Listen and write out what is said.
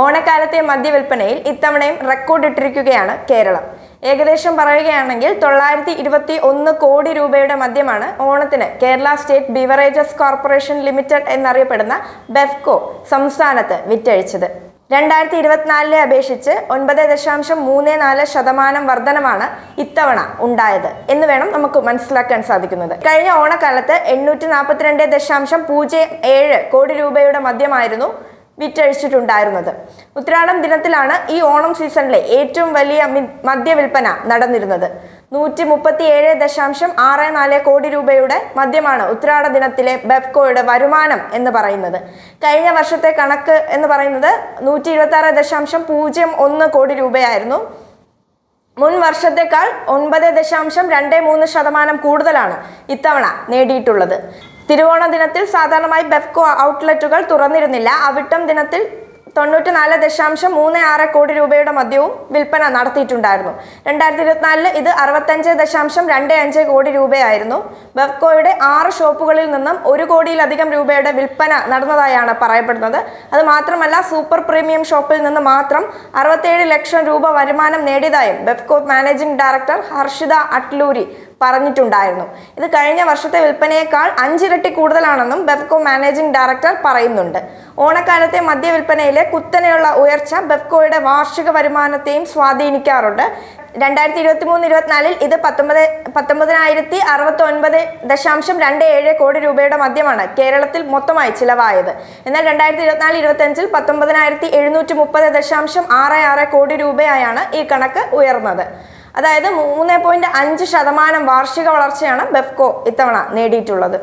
ഓണക്കാലത്തെ മദ്യവിൽപ്പനയിൽ ഇത്തവണയും റെക്കോർഡ് ഇട്ടിരിക്കുകയാണ് കേരളം. ഏകദേശം പറയുകയാണെങ്കിൽ തൊള്ളായിരത്തി ഇരുപത്തി ഒന്ന് കോടി രൂപയുടെ മദ്യമാണ് ഓണത്തിന് Kerala state beverages corporation limited എന്നറിയപ്പെടുന്ന ബെഫ്കോ സംസ്ഥാനത്ത് വിറ്റഴിച്ചത്. രണ്ടായിരത്തി ഇരുപത്തിനാലിലെ അപേക്ഷിച്ച് ഒൻപത് ദശാംശം മൂന്ന് നാല് ശതമാനം വർധനമാണ് ഇത്തവണ ഉണ്ടായത് എന്ന് വേണം നമുക്ക് മനസ്സിലാക്കാൻ സാധിക്കുന്നത്. കഴിഞ്ഞ ഓണക്കാലത്ത് എണ്ണൂറ്റി നാൽപ്പത്തിരണ്ട് ദശാംശം പൂജ്യം ഏഴ് കോടി രൂപയുടെ മദ്യമായിരുന്നു വിറ്റഴിച്ചിട്ടുണ്ടായിരുന്നത്. ഉത്രാടം ദിനത്തിലാണ് ഈ ഓണം സീസണിലെ ഏറ്റവും വലിയ മദ്യവിൽപ്പന നടന്നിരുന്നത്. നൂറ്റി മുപ്പത്തി ഏഴ് ദശാംശം ആറ് നാല് കോടി രൂപയുടെ മദ്യമാണ് ഉത്രാട ദിനത്തിലെ ബെപ്കോയുടെ വരുമാനം എന്ന് പറയുന്നത്. കഴിഞ്ഞ വർഷത്തെ കണക്ക് എന്ന് പറയുന്നത് നൂറ്റി ഇരുപത്തി ആറ് ദശാംശം പൂജ്യം ഒന്ന് കോടി രൂപയായിരുന്നു. മുൻ വർഷത്തെക്കാൾ ഒൻപത് ദശാംശം രണ്ട് മൂന്ന് ശതമാനം കൂടുതലാണ് ഇത്തവണ നേടിയിട്ടുള്ളത്. തിരുവോണ ദിനത്തിൽ സാധാരണമായി ബെഫ്കോ ഔട്ട്ലെറ്റുകൾ തുറന്നിരുന്നില്ല. അവിട്ടം ദിനത്തിൽ തൊണ്ണൂറ്റി നാല് ദശാംശം മൂന്ന് ആറ് കോടി രൂപയുടെ മദ്യവും വിൽപ്പന നടത്തിയിട്ടുണ്ടായിരുന്നു. രണ്ടായിരത്തി ഇരുപത്തിനാലിൽ ഇത് അറുപത്തഞ്ച് ദശാംശം രണ്ട് അഞ്ച് കോടി രൂപയായിരുന്നു. ബെഫ്കോയുടെ ആറ് ഷോപ്പുകളിൽ നിന്നും ഒരു കോടിയിലധികം രൂപയുടെ വിൽപ്പന നടന്നതായാണ് പറയപ്പെടുന്നത്. അത് മാത്രമല്ല സൂപ്പർ പ്രീമിയം ഷോപ്പിൽ നിന്ന് മാത്രം അറുപത്തേഴ് ലക്ഷം രൂപ വരുമാനം നേടിയതായും Bevco managing director Harshita Atluri പറഞ്ഞിട്ടുണ്ടായിരുന്നു. ഇത് കഴിഞ്ഞ വർഷത്തെ വിൽപ്പനയേക്കാൾ അഞ്ചിരട്ടി കൂടുതലാണെന്നും ബെഫ്കോ മാനേജിംഗ് ഡയറക്ടർ പറയുന്നുണ്ട്. ഓണക്കാലത്തെ മദ്യവിൽപ്പനയിലെ കുത്തനെയുള്ള ഉയർച്ച ബെഫ്കോയുടെ വാർഷിക വരുമാനത്തെയും സ്വാധീനിക്കാറുണ്ട്. രണ്ടായിരത്തി ഇരുപത്തി മൂന്ന് ഇരുപത്തിനാലിൽ ഇത് പത്തൊമ്പത് പത്തൊമ്പതിനായിരത്തി അറുപത്തി ഒൻപത് ദശാംശം രണ്ട് ഏഴ് കോടി രൂപയുടെ മദ്യമാണ് കേരളത്തിൽ മൊത്തമായി ചിലവായത്. എന്നാൽ രണ്ടായിരത്തി ഇരുപത്തിനാല് ഇരുപത്തഞ്ചിൽ പത്തൊമ്പതിനായിരത്തി എഴുന്നൂറ്റി മുപ്പത് ദശാംശം ആറ് ആറ് കോടി രൂപയായാണ് ഈ കണക്ക് ഉയർന്നത്. അതായത് മൂന്ന് പോയിന്റ് അഞ്ച് ശതമാനം വാർഷിക വളർച്ചയാണ് ബെഫ്കോ ഇത്തവണ നേടിയിട്ടുള്ളത്.